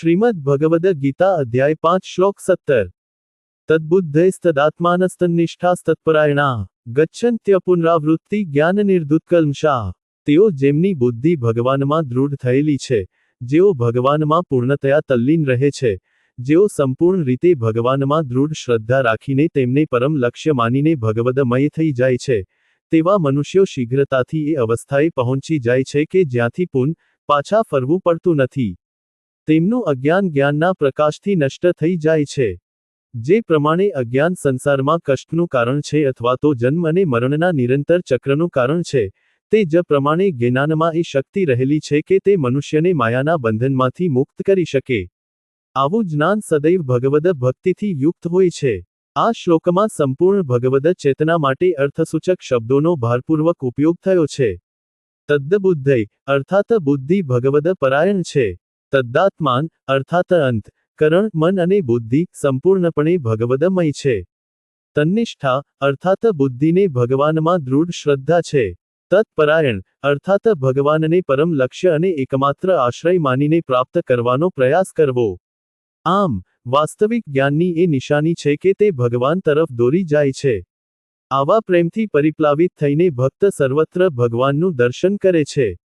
શ્રીમદ ભગવદ ગીતા અધ્યાય પાંચ, શ્લોક સત્તર. તદ્બુદ્ધૈસ્તદાત્માનસ્તનિષ્ઠાસ્તત્પરાયણા ગચ્છંત્ય પુનરાવૃત્તિ જ્ઞાન નિર્દુત્કલ્મષા તેઓ જેમની બુદ્ધિ ભગવાનમાં દૃઢ થયેલી છે, જેઓ ભગવાનમાં પૂર્ણતયા તલ્લીન રહે છે, જેઓ સંપૂર્ણ રીતે ભગવાનમાં દૃઢ શ્રદ્ધા રાખીને તેમને પરમ લક્ષ્ય માનીને ભગવદમય થઈ જાય છે, તેવા મનુષ્યો શીઘ્રતાથી એ અવસ્થાએ પહોંચી જાય છે કે જ્યાંથી પુન પાછા ફરવું પડતું નથી. તેમનું અજ્ઞાન જ્ઞાનના પ્રકાશથી નષ્ટ થઈ જાય છે. જે પ્રમાણે અજ્ઞાન સંસારમાં કષ્ટનું કારણ છે અથવા તો જન્મ અને મરણના નિરંતર ચક્રનું કારણ છે, તે જ પ્રમાણે જ્ઞાનમાં એ શક્તિ રહેલી છે કે તે મનુષ્યને માયાના બંધનમાંથી મુક્ત કરી શકે. આવું જ્ઞાન સદૈવ ભગવદ ભક્તિથી યુક્ત હોય છે. આ શ્લોકમાં સંપૂર્ણ ભગવદ ચેતના માટે અર્થસૂચક શબ્દોનો ભારપૂર્વક ઉપયોગ થયો છે. તદ્દબુદ્ધૈ, અર્થાત બુદ્ધિ ભગવદ પરાયણ છે. તદ્દાત્માન, અર્થાત અંત, કરણ, મન અને બુદ્ધિ, સંપૂર્ણપણે ભગવદમય છે. તન્નિષ્ઠા, અર્થાત બુદ્ધિને ભગવાનમાં દૃઢ શ્રદ્ધા છે. તત્પરાયણ, અર્થાત ભગવાનને પરમ લક્ષ્ય અને એકમાત્ર આશ્રય માનીને પ્રાપ્ત કરવાનો પ્રયાસ કરવો. આમ, વાસ્તવિક જ્ઞાનની એ નિશાની છે કે તે ભગવાન તરફ દોરી જાય છે. આવા પ્રેમથી પરિપ્લાવિત થઈને ભક્ત સર્વત્ર ભગવાનનું દર્શન કરે છે.